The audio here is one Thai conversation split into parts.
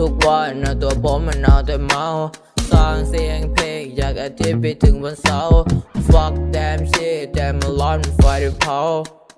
ทุกๆวันนะตัวผมมันเอาแต่เมาสร้างเสียงเพลงจากอาทิตย์ไปถึงวันเสาร์ fuck damn shit แต่มันร้อนมันไฟเผา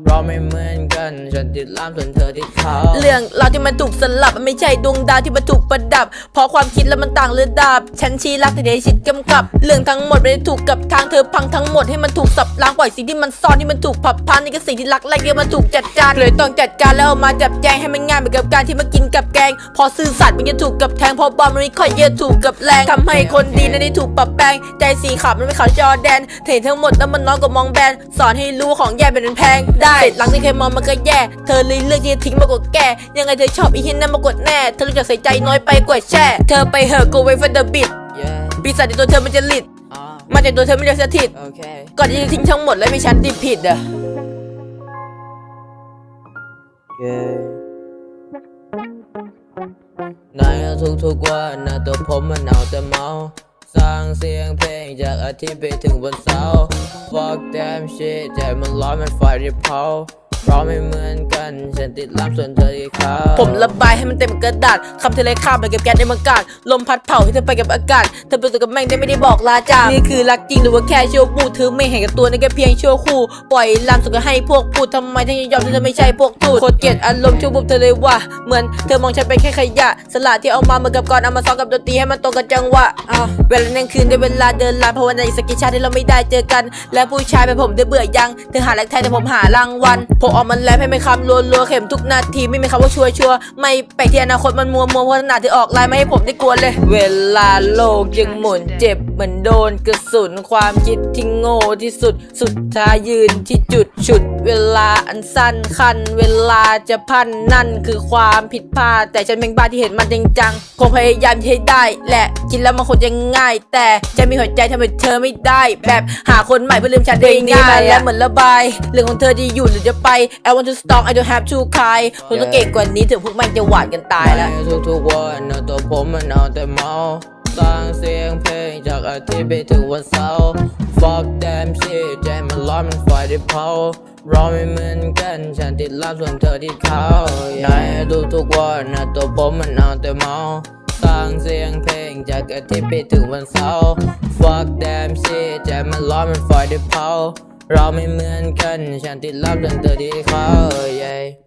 เราไม่เหมือนกัน ฉันติดลามส่วนเธอที่เขาเรื่องราวที่มันถูกสลับ มันไม่ใช่ดวงดาวที่มันถูกประดับ เพราะความคิดแล้วมันต่างระดับ ฉันชี้รักแต่เดี๋ยวชิดกำกับ เรื่องทั้งหมดไม่ได้ถูกกับทางเธอพังทั้งหมดให้มันถูกสับล้างปล่อยสิ่งที่มันซ่อนที่มันถูกผับพันนี่ก็สิ่งที่รักแรกเดียวมันถูกจัดการเลยต้องจัดการแล้วเอามาจับแจงให้มันง่ายเหมือนกับการที่มากินกับแกง พอซื่อสัตย์มันจะถูกกับแทงพอบอมมันไม่ค่อยเยอะถูกกับแรงทำให้คนดีนั้นได้ถูกปรับแปลงใจสีขาวมันไม่ขาวจอแดนเห็นทั้งหมดแล้วมันน้อยกว่ามองแบนสอนให้รู้ของแย่เป็นแพงได้หลังที่เคยมองมันก็แย่ เธอเลยเลือกที่จะทิ้งมากกว่าแกยังไงเธอชอบอีเห็นนั่นมากกว่าแน่เธอรู้จักใส่ใจน้อยไปกว่าแช่ เธอไปเหอะ go away from the beat yeah ปีศาจในตัวเธอมันจะหลิดอ่ามาจากตัวเธอไม่เรียกสถิตโอเคก่อนที่จะทิ้งทั้งหมดแล้วมีฉันที่ผิดอะ yeah ในทุกๆวันนะตัวผมมันเอาแต่เมา สร้างเสียงเพลงจากอาทิตย์ไปถึงวันเสาร์ fuck damn shit ใจมันร้อนมันไฟรีเผา เราไม่เหมือนกันฉันติดลามส่วนเธอที่เขาผมระบายให้มันเต็มกระดาษคำเธอเลยข้ามไปกับแก๊สในอากาศลมพัดเผาให้เธอไปกับอากาศเธอเป็นตัวกับแม่งได้ไม่ได้บอกลาจากนี่คือรักจริงหรือว่าแค่ชั่วพูดเธอไม่เห็นกับตัวในแค่เพียงชั่วคู่ ปล่อยลามสุกให้พวกพูดทำไมทั้งยอมที่เธอไม่ใช่พวกทูดโคตรเกลียดอารมณ์ชั่วบุบเธอเลยว่า เหมือนเธอมองฉันเป็นแค่ขยะ สละที่เอามาเหมือนกับก่อนเอามาซ้อมกับดนตรีให้มันตรงกับจังหวะอ้าวเวลานั่งคืนได้เวลาเดินลานเพราะวันในอีกสกกิชาที่เราไม่ได้เจอกัน และผู้ชายเป็นผมได้เบื่อยังเธอหาแรงแทนแต่ผมหารางวัลผมออกมันแล้วให้ไม่คำรัวรัวเข็มทุกนาทีไม่มีคำว่าชัวชัวร์ไม่ไปที่อนาคตมันมัวมัวเพราะขนาดที่ออกไลน์ไม่ให้ผมได้กวนเลย เวลาโลกยังหมุนเจ็บเหมือนโดนกระสุนความคิดที่โง่ที่สุดสุดท้ายยืนที่จุดฉุด เวลาอันสั้นคัน เวลาจะพันนั่นคือความผิดพลาดแต่ฉันเป็นบ้าที่เห็นมันจริงจังคงพยายามให้ได้แหละคิดแล้วมันคงจะง่าย แต่จะมีหัวใจทำให้เธอไม่ได้ แบบหาคนใหม่เพื่อลืมฉันได้ง่ายและเหมือนระบายเรื่องของเธอที่อยู่หรือจะไป I want to stop I don't have to cry ผมต้องเก่งกว่านี้ถึงพวกมันจะหวาดกันตายแล้วทุกๆวันนะตัวผมมันเอาแต่เมาสร้างเสียงเพลงจากอาทิตย์ไปถึงวันเสาร์ fuck damn shit ใจมันร้อนมันไฟที่เผาเราไม่เหมือนกันฉันติดลามส่วนเธอที่เขาในทุกๆวันนะตัวผมมันเอาแต่เมาสร้างเสียงเพลงจากอาทิตย์ไปถึงวันเสาร์ fuck damn shit ใจมันร้อนมันไฟที่เผา เราไม่เหมือนกัน ฉันติดลามส่วนเธอที่เขาเย้